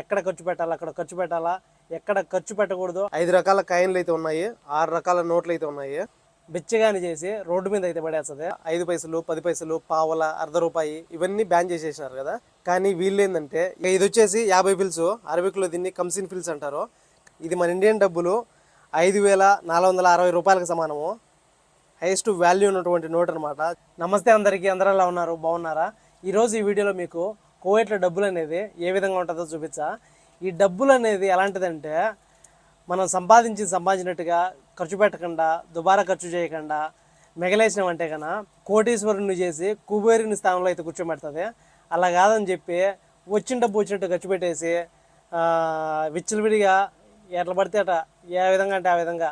ఎక్కడ ఖర్చు పెట్టాలా అక్కడ ఖర్చు పెట్టాలా ఎక్కడ ఖర్చు పెట్టకూడదు. ఐదు రకాల కాయిన్లు అయితే ఉన్నాయి ఆరు రకాల నోట్లు అయితే ఉన్నాయి. బిచ్చగాని చేసి రోడ్డు మీద అయితే పడేస్తుంది. ఐదు పైసలు పది పైసలు పావల అర్ధ రూపాయి ఇవన్నీ బ్యాన్ చేసేసినారు కదా. కానీ వీళ్ళు ఏంటంటే ఇక ఇది వచ్చేసి యాభై ఫిల్స్ అరబిక్లో దీన్ని కంసిన్ ఫిల్స్ అంటారు. ఇది మన ఇండియన్ డబ్బులు ఐదు వేల నాలుగు వందల అరవై రూపాయలకు సమానము. హైయెస్ట్ వాల్యూ ఉన్నటువంటి నోట్ అనమాట నమస్తే అందరికీ అందరూ ఎలా ఉన్నారు? బాగున్నారా? ఈరోజు ఈ వీడియోలో మీకు కోవేట్లో డబ్బులు అనేది ఏ విధంగా ఉంటుందో చూపించా. ఈ డబ్బులు అనేది ఎలాంటిదంటే మనం సంపాదించి సంపాదించినట్టుగా ఖర్చు పెట్టకుండా దుబారా ఖర్చు చేయకుండా మిగలేసినామంటే కన్నా కోటీశ్వరుని చేసి కుబేరుని స్థానంలో అయితే కూర్చోబెడుతుంది. అలా కాదని చెప్పి వచ్చిన డబ్బు వచ్చినట్టు ఖర్చు పెట్టేసి విచ్చలవిడిగా ఎట్లా పడితే అట ఏ విధంగా అంటే ఆ విధంగా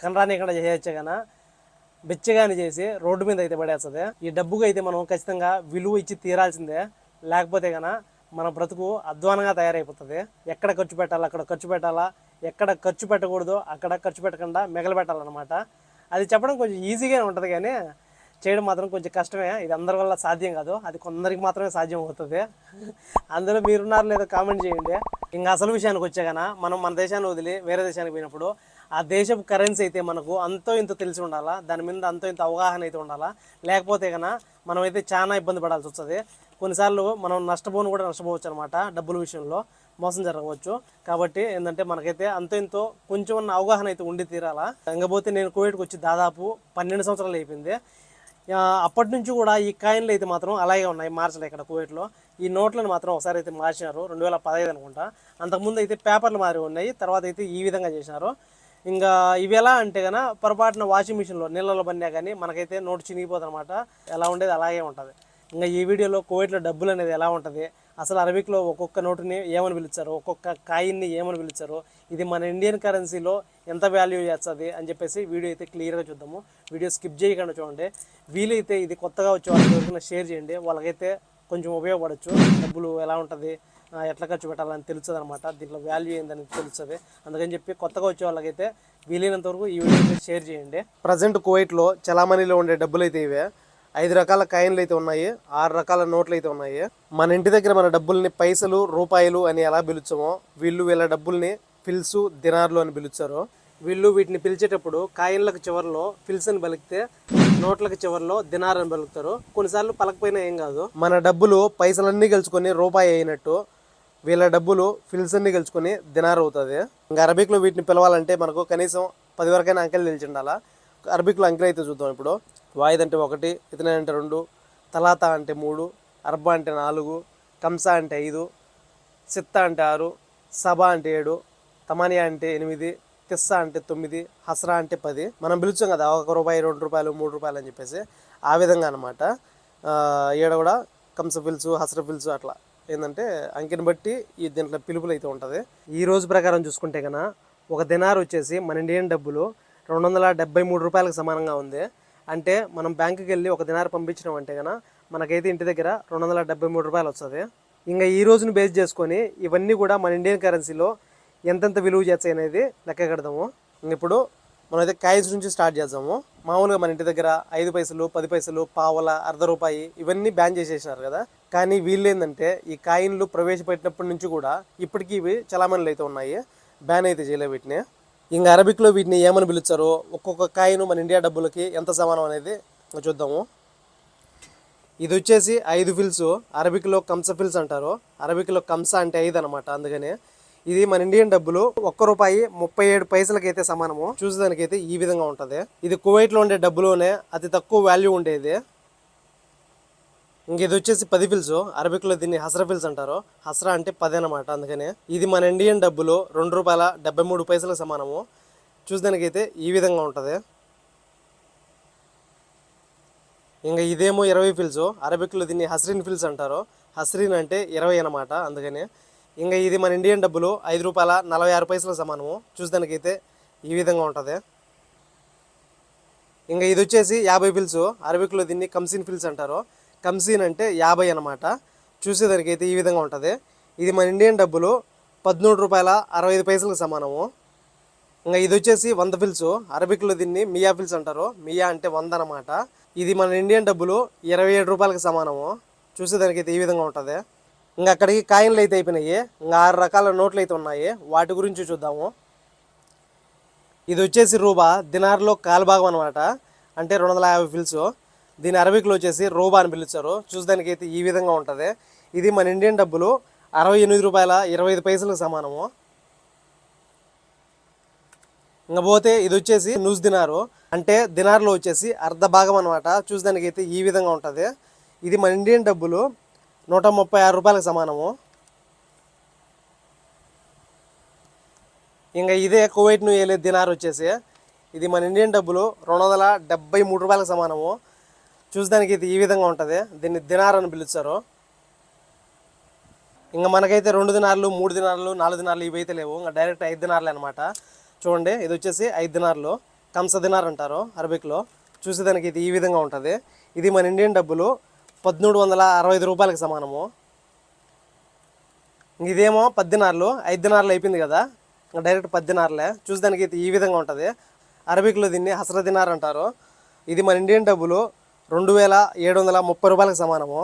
కనరానికుండా చేయొచ్చే కన్నా బిచ్చగాని చేసి రోడ్డు మీద అయితే పడేస్తుంది. ఈ డబ్బుకు అయితే మనం ఖచ్చితంగా విలువ ఇచ్చి తీరాల్సిందే. లేకపోతే కనుక మన బ్రతుకు అధ్వానంగా తయారైపోతుంది. ఎక్కడ ఖర్చు పెట్టాలా అక్కడ ఖర్చు పెట్టాలా ఎక్కడ ఖర్చు పెట్టకూడదో అక్కడ ఖర్చు పెట్టకుండా మిగల పెట్టాలన్నమాట. అది చెప్పడం కొంచెం ఈజీగానే ఉంటుంది కానీ చేయడం మాత్రం కొంచెం కష్టమే. ఇది అందరి వల్ల సాధ్యం కాదు. అది కొందరికి మాత్రమే సాధ్యం అవుతుంది. అందులో మీరున్నారు లేదో కామెంట్ చేయండి. ఇంకా అసలు విషయానికి వచ్చే మనం మన దేశాన్ని వదిలి వేరే దేశానికి పోయినప్పుడు ఆ దేశపు కరెన్సీ అయితే మనకు అంతో ఇంత తెలిసి ఉండాలా? దాని మీద అంతో ఇంత అవగాహన అయితే ఉండాలా? లేకపోతే కన్నా మనం అయితే చాలా ఇబ్బంది పడాల్సి వస్తుంది. కొన్నిసార్లు మనం నష్టపోను కూడా నష్టపోవచ్చు అనమాట డబ్బుల విషయంలో. మోసం జరగవచ్చు. కాబట్టి ఏంటంటే మనకైతే అంత ఇంతో కొంచెం ఉన్న అవగాహన అయితే ఉండి తీరాలా. ఇంకపోతే నేను కోవిడ్కి వచ్చి దాదాపు పన్నెండు సంవత్సరాలు అయిపోయింది. అప్పటి నుంచి కూడా ఈ కాయిన్లు అయితే మాత్రం అలాగే ఉన్నాయి. మార్చలే ఇక్కడ కువైట్లో. ఈ నోట్లను మాత్రం ఒకసారి అయితే మార్చినారు. రెండు వేల పదహైదు అనుకుంటా. అంతకుముందు అయితే పేపర్లు మారి ఉన్నాయి. తర్వాత అయితే ఈ విధంగా చేసినారు. ఇంకా ఇవి ఎలా అంటే కన పొరపాటున వాషింగ్ మిషన్లో నీళ్ళలో పడినా కానీ మనకైతే నోటు చినిగిపోతుంది అనమాట ఎలా ఉండేది అలాగే ఉంటుంది. ఇంకా ఈ వీడియోలో కోవిడ్లో డబ్బులు అనేది ఎలా ఉంటుంది? అసలు అరబిక్లో ఒక్కొక్క నోటుని ఏమని పిలిచారు? ఒక్కొక్క కాయిన్ని ఏమని పిలిచారు? ఇది మన ఇండియన్ కరెన్సీలో ఎంత వాల్యూ చేస్తుంది? అని చెప్పేసి వీడియో అయితే క్లియర్గా చూద్దాము. వీడియో స్కిప్ చేయకుండా చూడండి. వీలైతే ఇది కొత్తగా వచ్చే వాళ్ళకి షేర్ చేయండి. వాళ్ళకైతే కొంచెం ఉపయోగపడచ్చు. డబ్బులు ఎలా ఉంటుంది? ఎట్లా ఖర్చు పెట్టాలని తెలుస్తుంది అనమాట దీంట్లో వాల్యూ ఏందని తెలుస్తుంది. అందుకని చెప్పి కొత్తగా వచ్చే వాళ్ళకైతే వీలైనంత వరకు ఈ వీడియో షేర్ చేయండి. ప్రజెంట్ కువైట్లో చలామణిలో ఉండే డబ్బులు అయితే ఇవే. ఐదు రకాల కాయిన్లు అయితే ఉన్నాయి ఆరు రకాల నోట్లు అయితే ఉన్నాయి. మన ఇంటి దగ్గర మన డబ్బుల్ని పైసలు రూపాయలు అని ఎలా పిలుచామో వీళ్ళు వీళ్ళ డబ్బుల్ని ఫిల్సు దినార్లు అని పిలుస్తారు. వీళ్ళు వీటిని పిలిచేటప్పుడు కాయిన్లకు చివరిలో ఫిల్స్ అని పలికితే నోట్లకు చివరిలో దినార్ అని పలుకుతారు. కొన్నిసార్లు పలకపోయినా ఏం కాదు. మన డబ్బులు పైసలన్నీ గెలుచుకొని రూపాయి అయినట్టు వీళ్ళ డబ్బులు ఫిల్స్ అన్ని గెలుచుకొని దినార్ అవుతుంది. ఇంకా అరబిక్లో వీటిని పిలవాలంటే మనకు కనీసం పది వరకైనా అంకెలు తెలిసి ఉండాలా? అరబిక్లో అంకెలు అయితే చూద్దాం ఇప్పుడు. వాయిద్ అంటే ఒకటి ఇతనే అంటే రెండు తలాత అంటే మూడు అర్బ అంటే నాలుగు కంస అంటే ఐదు సిత్తా అంటే ఆరు సభ అంటే ఏడు తమానియా అంటే ఎనిమిది తిస్స అంటే తొమ్మిది హస్రా అంటే పది. మనం పిలుచాం కదా ఒక రూపాయి రెండు రూపాయలు మూడు రూపాయలు అని చెప్పేసి ఆ విధంగా అనమాట ఈడ కూడా కంస పిలుచు హస్ర పిలుచు అట్లా. ఏంటంటే అంకెని బట్టి ఈ దీంట్లో పిలుపులు అయితే ఉంటుంది. ఈ రోజు ప్రకారం చూసుకుంటే కన్నా ఒక దినార్ వచ్చేసి మన ఇండియన్ డబ్బులు రెండు వందల డెబ్బై మూడు రూపాయలకు సమానంగా ఉంది. అంటే మనం బ్యాంకుకి వెళ్ళి ఒక దినార పంపించినాం అంటే కనుక మనకైతే ఇంటి దగ్గర రెండు వందల డెబ్బై మూడు రూపాయలు వస్తుంది. ఇంకా ఈ రోజును బేస్ చేసుకొని ఇవన్నీ కూడా మన ఇండియన్ కరెన్సీలో ఎంతెంత విలువ చేస్తాయి అనేది లెక్క కడదాము. ఇప్పుడు మనమైతే కాయిన్స్ నుంచి స్టార్ట్ చేద్దాము. మామూలుగా మన ఇంటి దగ్గర ఐదు పైసలు పది పైసలు పావల అర్ధ రూపాయి ఇవన్నీ బ్యాన్ చేసేసినారు కదా. కానీ వీళ్ళు ఏంటంటే ఈ కాయిన్లు ప్రవేశపెట్టినప్పటి నుంచి కూడా ఇప్పటికీ ఇవి చలామణిలు అయితే ఉన్నాయి. బ్యాన్ అయితే చేయలేదు వీటిని. ఇంకా అరబిక్లో వీటిని ఏమని పిలుస్తారు ఒక్కొక్క కాయను మన ఇండియా డబ్బులకి ఎంత సమానం అనేది చూద్దాము. ఇది వచ్చేసి ఐదు ఫిల్స్ అరబిక్లో కంస ఫిల్స్ అంటారు. అరబిక్లో కంస అంటే ఐదు అనమాట అందుకనే ఇది మన ఇండియన్ డబ్బులు ఒక్క రూపాయి ముప్పై ఏడు పైసలకి అయితే సమానము. చూసేదానికైతే ఈ విధంగా ఉంటుంది. ఇది కువైట్లో ఉండే డబ్బులోనే అతి తక్కువ వాల్యూ ఉండేది. ఇంక ఇది వచ్చేసి పది ఫిల్స్ అరబిక్లో దీన్ని హస్రా ఫిల్స్ అంటారు. హస్రా అంటే పది అనమాట అందుకనే. ఇది మన ఇండియన్ డబ్బులు రెండు రూపాయల డెబ్బై మూడు పైసలకు సమానము. చూసేదానికైతే ఈ విధంగా ఉంటుంది. ఇంకా ఇదేమో ఇరవై ఫిల్స్ అరబిక్లో దీన్ని హస్రిన్ ఫిల్స్ అంటారు. హస్రిన్ అంటే ఇరవై అనమాట అందుకని. ఇంకా ఇది మన ఇండియన్ డబ్బులు ఐదు రూపాయల నలభై ఆరు పైసల సమానము. చూసేదానికైతే ఈ విధంగా ఉంటుంది. ఇంకా ఇది వచ్చేసి యాభై ఫిల్స్ అరబిక్లో దీన్ని కంసిన్ ఫిల్స్ అంటారు. కమ్సీన్ అంటే యాభై అనమాట చూసేదానికైతే ఈ విధంగా ఉంటుంది. ఇది మన ఇండియన్ డబ్బులు పద్మూడు రూపాయల అరవై ఐదు పైసలకు సమానము. ఇంకా ఇది వచ్చేసి వంద ఫిల్స్. అరబిక్లో దీన్ని మియా ఫిల్స్ అంటారు. మియా అంటే వంద అనమాట ఇది మన ఇండియన్ డబ్బులు ఇరవై ఏడు రూపాయలకు సమానము. చూసేదానికైతే ఈ విధంగా ఉంటుంది. ఇంకా అక్కడికి కాయిన్లు అయితే అయిపోయినాయి. ఇంకా ఆరు రకాల నోట్లు అయితే ఉన్నాయి. వాటి గురించి చూద్దాము. ఇది వచ్చేసి రూబా. దినార్లో కాలుభాగం అనమాట అంటే రెండు వందల యాభై ఫిల్స్. దీని అరబిక్లో వచ్చేసి రోబా అని పిలుస్తారు చూసడానికి అయితే ఈ విధంగా ఉంటుంది. ఇది మన ఇండియన్ డబ్బులు అరవై ఎనిమిది రూపాయల ఇరవై ఐదు పైసలకు సమానము. ఇంకా పోతే ఇది వచ్చేసి న్యూస్ దినారు. అంటే దినార్లో వచ్చేసి అర్ధ భాగం అనమాట చూసడానికి అయితే ఈ విధంగా ఉంటుంది. ఇది మన ఇండియన్ డబ్బులు నూట ముప్పై ఆరు రూపాయలకు సమానము. ఇంకా ఇదే కువైట్ను దినార్ వచ్చేసి. ఇది మన ఇండియన్ డబ్బులు రెండు వందల డెబ్బై మూడు రూపాయలకు సమానము. చూసడానికి ఇది ఈ విధంగా ఉంటుంది. దీన్ని దినార్ అని పిలుస్తారు. ఇంకా మనకైతే రెండు దినార్లు మూడు దినార్లు నాలుగు దినార్లు ఇవి అయితే లేవు. ఇంకా డైరెక్ట్ ఐదు దినార్లు అనమాట చూడండి ఇది వచ్చేసి ఐదు దినార్లు. కంస దినార్ అంటారు అరబిక్లో. చూసేదానికి ఇది ఈ విధంగా ఉంటుంది. ఇది మన ఇండియన్ డబ్బులు పద్మూడు వందల అరవై ఐదు రూపాయలకు సమానము. ఇదేమో పద్దెనార్లు ఐదు దినార్లు అయిపోయింది కదా. ఇంకా డైరెక్ట్ పద్దెనార్లే చూసేదానికి అయితే ఈ విధంగా ఉంటుంది. అరబిక్లో దీన్ని హసర దినార్ అంటారు. ఇది మన ఇండియన్ డబ్బులు రెండు వేల ఏడు వందల ముప్పై రూపాయలకు సమానము.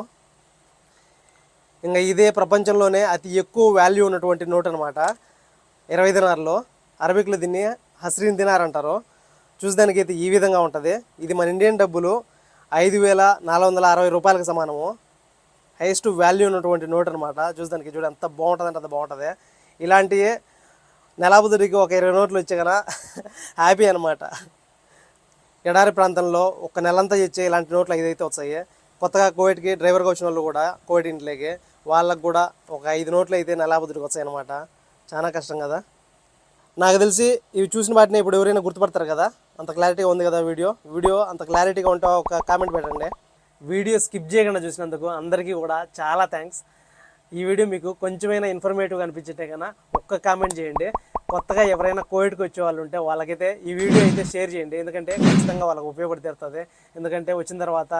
ఇంకా ఇదే ప్రపంచంలోనే అతి ఎక్కువ వాల్యూ ఉన్నటువంటి నోట్ అనమాట ఇరవై దినార్లో అరబిక్లు దీన్ని హస్రీన్ దినార్ అంటారు చూసేదానికి అయితే ఈ విధంగా ఉంటుంది. ఇది మన ఇండియన్ డబ్బులు ఐదు వేల నాలుగు వందల అరవై రూపాయలకు సమానము. హైయెస్ట్ వాల్యూ ఉన్నటువంటి నోట్ అనమాట చూసేదానికి చూడ ఎంత బాగుంటుంది అంటే అంత బాగుంటుంది. ఇలాంటివి నెలాబుదుడికి ఒక ఇరవై నోట్లు వచ్చే కదా హ్యాపీ అనమాట ఎడారి ప్రాంతంలో ఒక నెలంతా ఇచ్చే ఇలాంటి నోట్లు ఏదైతే వచ్చాయో కొత్తగా కోవిడ్కి డ్రైవర్గా వచ్చిన వాళ్ళు కూడా కోవిడ్ ఇంట్లోకి వాళ్ళకు కూడా ఒక ఐదు నోట్లు అయితే నెలాబుదుడికి వచ్చాయన్నమాట చాలా కష్టం కదా? నాకు తెలిసి ఇవి చూసిన వాటిని ఇప్పుడు ఎవరైనా గుర్తుపడతారు కదా? అంత క్లారిటీగా ఉంది కదా వీడియో? వీడియో అంత క్లారిటీగా ఉంటే ఒక కామెంట్ పెట్టండి. వీడియో స్కిప్ చేయకుండా చూసినందుకు అందరికీ కూడా చాలా థ్యాంక్స్. ఈ వీడియో మీకు కొంచెమైనా ఇన్ఫర్మేటివ్ అనిపించింటే కన్నా ఒక్క కామెంట్ చేయండి. కొత్తగా ఎవరైనా కోవిడ్కి వచ్చే వాళ్ళు ఉంటే వాళ్ళకైతే ఈ వీడియో అయితే షేర్ చేయండి. ఎందుకంటే ఖచ్చితంగా వాళ్ళకి ఉపయోగపడుతీరుతుంది ఎందుకంటే వచ్చిన తర్వాత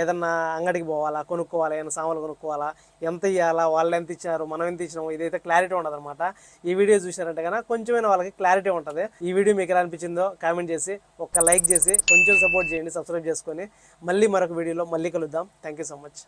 ఏదన్నా అంగడికి పోవాలా కొనుక్కోవాలా ఏమైనా సామాన్లు కొనుక్కోవాలా ఎంత ఇవ్వాలా వాళ్ళు ఎంత ఇచ్చినారు మనం ఎంత ఇచ్చినాము ఇదైతే క్లారిటీ ఉండదు అనమాట ఈ వీడియో చూసారంటే కన్నా కొంచెమైనా వాళ్ళకి క్లారిటీ ఉంటుంది. ఈ వీడియో మీకు ఎలా అనిపించిందో కామెంట్ చేసి ఒక్క లైక్ చేసి కొంచెం సపోర్ట్ చేయండి సబ్స్క్రైబ్ చేసుకొని. మళ్ళీ మరొక వీడియోలో మళ్ళీ కలుద్దాం. Thank you so much